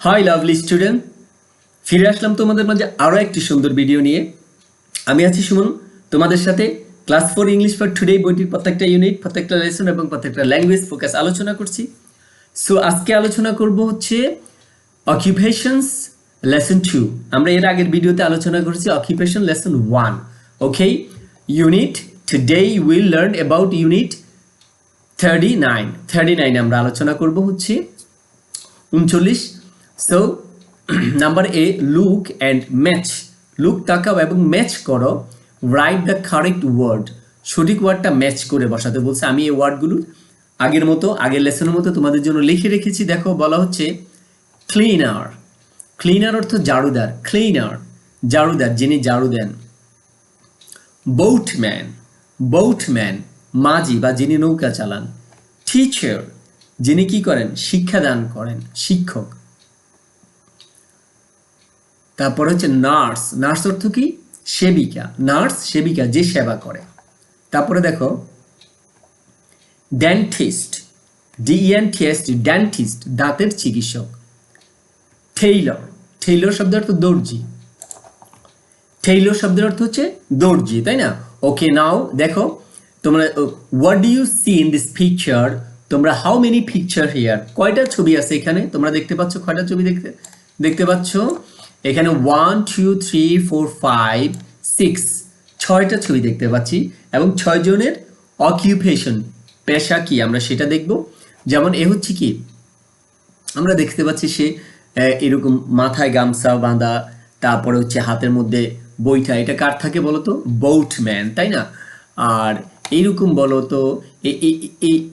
High lovely student ফিরে আসলাম তোমাদের মাঝে আরও একটি সুন্দর ভিডিও নিয়ে। আমি আছি সুমন, তোমাদের সাথে class four English for today বইটির প্রত্যেকটা ইউনিট প্রত্যেকটা লেসন এবং প্রত্যেকটা ল্যাঙ্গুয়েজ ফোকাস আলোচনা করছি। সো আজকে আলোচনা করব হচ্ছে অকুপেশনস লেসন টু আমরা এর আগের ভিডিওতে আলোচনা করেছি occupation lesson one okay unit today will learn about unit thirty nine thirty nine আমরা আলোচনা করব হচ্ছে উনচল্লিশ। So number A look and match look তাকাও এবং ম্যাচ করো। রাইট দ্য কারেক্ট ওয়ার্ড সঠিক ওয়ার্ডটা ম্যাচ করে বসাতে বলছে। আমি এই ওয়ার্ডগুলো আগের মতো, আগের লেসনের মতো তোমাদের জন্য লিখে রেখেছি। দেখো, বলা হচ্ছে ক্লিনার ক্লিনার অর্থ জারুদার। ক্লিনার জারুদার, যিনি জারু দেন। বোটম্যান বোটম্যান মাঝি বা যিনি নৌকা চালান। টিচার যিনি কি করেন? শিক্ষাদান করেন। শিক্ষক। তারপর হচ্ছে নার্স। নার্স অর্থ কি? সেবিকা। নার্স, সেবিকা, যে সেবা করে। তারপরে দেখো, ডেন্টিস্ট। ডিএনটিএসট ডেন্টিস্ট, দাঁতের চিকিৎসক। টেইলর। টেইলর শব্দের অর্থ দর্জি। টেইলর শব্দের অর্থ হচ্ছে দর্জি, তাই না? ওকে নাও দেখো, তোমরা what do you see in this picture তোমরা হাউ মেনি পিকচার হিয়ার কয়টা ছবি আছে এখানে? তোমরা দেখতে পাচ্ছ, কয়টা ছবি দেখতে দেখতে পাচ্ছ? এখানে one two three four five six ছয়টা ছবি দেখতে পাচ্ছি এবং ছয় জনের অকিউপেশন পেশা কি আমরা সেটা দেখব। যেমন এ হচ্ছে কি, আমরা দেখতে পাচ্ছি সে এরকম মাথায় গামছা বাঁধা, তারপরে হচ্ছে হাতের মধ্যে বইটা, এটা কার থাকে বলো তো বোটম্যান তাই না? আর এইরকম বলো তো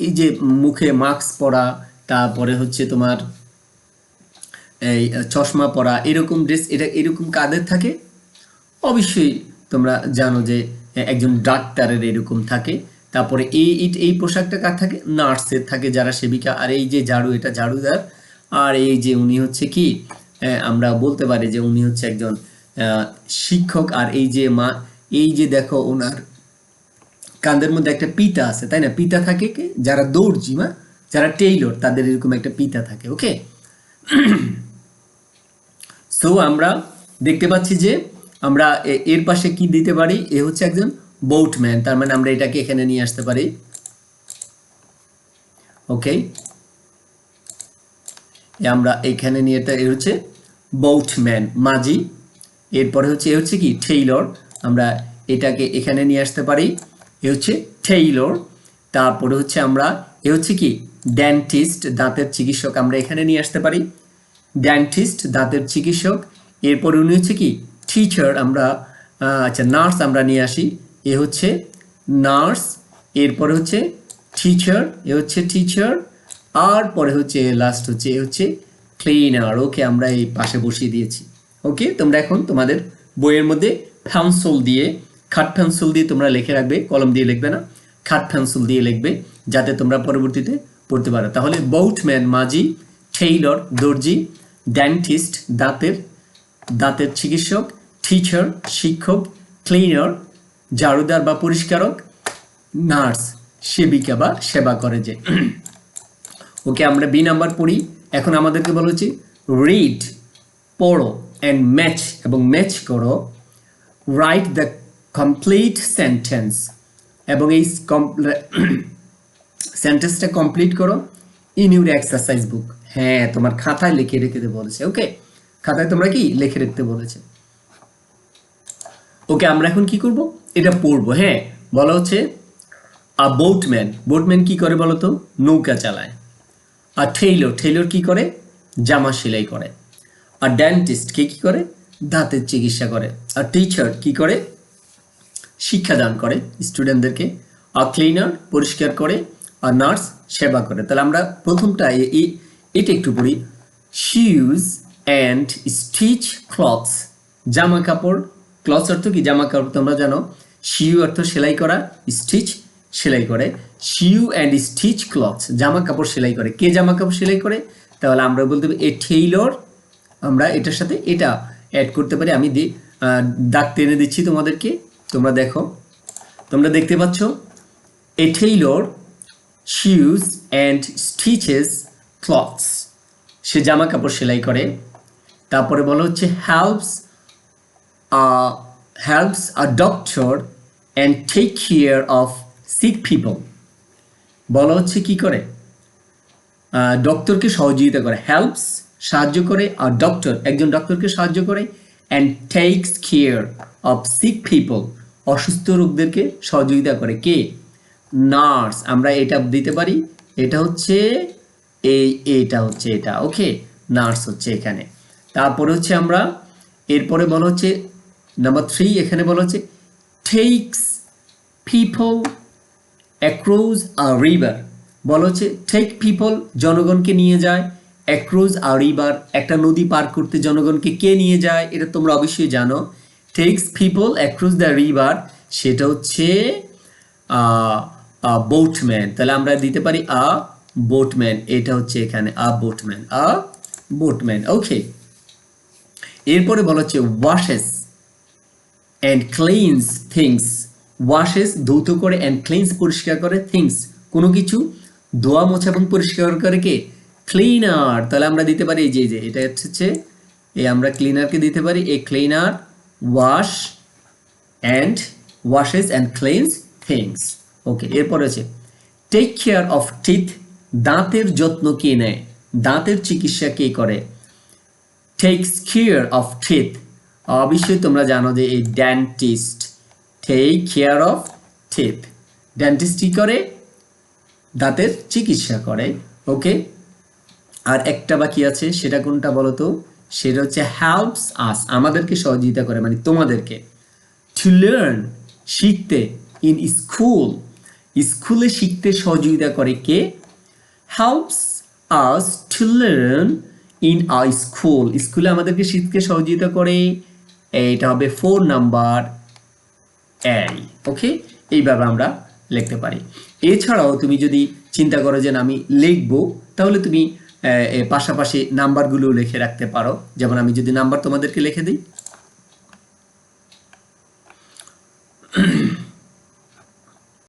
এই যে মুখে মাস্ক পরা, তারপরে হচ্ছে তোমার এই চশমা পরা, এরকম ড্রেস এটা এরকম কাদের থাকে? অবশ্যই তোমরা জানো যে একজন ডাক্তারের এরকম থাকে। তারপরে এই, এই- এই পোশাকটা কার থাকে? নার্সের থাকে, যারা সেবিকা। আর এই যে ঝাড়ু, এটা ঝাড়ুদার। আর এই যে উনি হচ্ছে কি আমরা বলতে পারি যে উনি হচ্ছে একজন শিক্ষক। আর এই যে মা, এই যে দেখো ওনার কাঁধের মধ্যে একটা পিতা আছে, তাই না? পিতা থাকে যারা দর্জি মা, যারা টেইলর, তাদের এরকম একটা পিতা থাকে, ওকে? সো আমরা দেখতে পাচ্ছি যে আমরা এর পাশে কি দিতে পারি? এ হচ্ছে একজন বোটম্যান তার মানে আমরা এটাকে এখানে নিয়ে আসতে পারি। ওকে আমরা এখানে নিয়ে এটা এ হচ্ছে বোটম্যান মাঝি। এরপরে হচ্ছে এ হচ্ছে কি? টেইলর আমরা এটাকে এখানে নিয়ে আসতে পারি। এ হচ্ছে টেইলর তারপরে হচ্ছে আমরা এ হচ্ছে কি? ডেন্টিস্ট দাঁতের চিকিৎসক, আমরা এখানে নিয়ে আসতে পারি। ডেন্টিস্ট দাঁতের চিকিৎসক। এরপরে উনি হচ্ছে কি? টিচার আমরা আচ্ছা নার্স আমরা নিয়ে আসি। এ হচ্ছে নার্স এরপরে হচ্ছে টিচার এ হচ্ছে টিচার আর পরে হচ্ছে লাস্ট হচ্ছে, এ হচ্ছে ক্লিনার ওকে আমরা এই পাশে বসিয়ে দিয়েছি। ওকে, তোমরা এখন তোমাদের বইয়ের মধ্যে পেন্সিল দিয়ে, খাট পেন্সিল দিয়ে তোমরা লিখে রাখবে, কলম দিয়ে লিখবে না, খাট পেন্সিল দিয়ে লিখবে, যাতে তোমরা পরবর্তীতে পড়তে পারো। তাহলে বোটম্যান মাঝি টেইলর দর্জি ডেন্টিস্ট দাঁতের দাঁতের চিকিৎসক টিচার শিক্ষক ক্লিনার ঝাড়ুদার বা পরিষ্কারক নার্স সেবিকা বা সেবা করে যে। ওকে, আমরা বি নাম্বার পড়ি। এখন আমাদেরকে বলা হচ্ছে রিড পড়ো অ্যান্ড ম্যাচ এবং ম্যাচ করো রাইট দ্য কমপ্লিট সেন্টেন্স এবং এই সেন্টেন্সটা কমপ্লিট করো ইন ইউর এক্সারসাইজ বুক হ্যাঁ তোমার খাতায় লিখে রেখে বলেছে ওকে খাতায় তোমরা কি লিখে রাখতে বলেছে? ওকে আমরা এখন কি করব? এটা পড়ব হ্যাঁ? বলা হচ্ছে আ বোটম্যান বোটম্যান কি করে বলো তো নৌকা চালায়। আর টেইলর টেইলর কি করে? জামা সেলাই করে। আর ডেন্টিস্ট কে কি করে? দাঁতের চিকিৎসা করে। আর টিচার কি করে? শিক্ষাদান করে স্টুডেন্টদেরকে আর ক্লিনার পরিষ্কার করে। আর নার্স সেবা করে। তাহলে আমরা প্রথমটা এ- এ- এটা একটু পড়ি শিউজ অ্যান্ড স্টিচ ক্লথস জামা কাপড় ক্লথস অর্থ কি? জামা কাপড় তোমরা জানো। শিউ অর্থ সেলাই করা স্টিচ সেলাই করে। শিউ অ্যান্ড স্টিচ ক্লথস জামা কাপড় সেলাই করে। কে জামা কাপড় সেলাই করে? তাহলে আমরা বলতে পারি, এ টেইলর আমরা এটার সাথে এটা অ্যাড করতে পারি। আমি দাগ টেনে দিচ্ছি তোমাদেরকে। তোমরা দেখো। তোমরা দেখতে পাচ্ছ, এ tailor sews and stitches clothes সে জামা কাপড় সেলাই করে। তারপরে বলা হচ্ছে helps helps a doctor and take care of sick people বলা হচ্ছে কি করে? ডক্টরকে সহযোগিতা করে। হেল্পস সাহায্য করে, আর ডক্টর একজন ডক্টরকে সাহায্য করে and takes care of sick people অসুস্থ রোগদেরকে সহযোগিতা করে। কে? নার্স আমরা এটা দিতে পারি। এটা হচ্ছে এই এটা হচ্ছে এটা, ওকে? নার্স হচ্ছে এখানে। তারপরে হচ্ছে আমরা, এরপরে বলা হচ্ছে, নাম্বার থ্রি এখানে বলা হচ্ছে takes people across a river বলা হচ্ছে টেক পিপল জনগণকে নিয়ে যায় অ্যাক্রোজ আ রিভার একটা নদী পার করতে জনগণকে কে নিয়ে যায়, এটা তোমরা অবশ্যই জানো। Takes people across the river সেটা হচ্ছে বোটম্যান তাহলে আমরা দিতে পারি আ বোটম্যান এটা হচ্ছে এখানে আ বোটম্যান আ বোটম্যান ওকে এরপরে বলা হচ্ছে washes and cleans things washes ধৌত করে অ্যান্ড ক্লিনস পরিষ্কার করে থিংস কোনো কিছু ধোয়া মোছা এবং পরিষ্কার করে কে? ক্লিনার তাহলে আমরা দিতে পারি এই যে যে, এটা হচ্ছে এই আমরা ক্লিনারকে দিতে পারি, a cleaner wash and washes and cleans things okay এরপরে আছে টেক কেয়ার অফ টিথ দাঁতের যত্ন কে নেয়? দাঁতের চিকিৎসা কে করে? টেকস কেয়ার অফ টিথ অবশ্যই তোমরা জানো যে এই dentist take care of teeth dentist কি করে? দাঁতের চিকিৎসা করে, ওকে? আর একটা বাকি আছে, সেটা কোনটা বলো তো সেটা হচ্ছে হেল্পস আস আমাদেরকে সহযোগিতা করে মানে তোমাদেরকে। টু লার্ন শিখতে ইন স্কুল স্কুলে শিখতে সহযোগিতা করে কে? Helps us to learn in a school স্কুলে আমাদেরকে শিখতে সহযোগিতা করে, এইটা হবে ফোর নাম্বার এই ওকে এইভাবে আমরা লিখতে পারি। এছাড়াও তুমি যদি চিন্তা করো যে আমি লিখব, তাহলে তুমি পাশাপাশি নাম্বারগুলো লিখে রাখতে পারো। যেমন আমি যদি নাম্বার তোমাদেরকে লিখে দিই।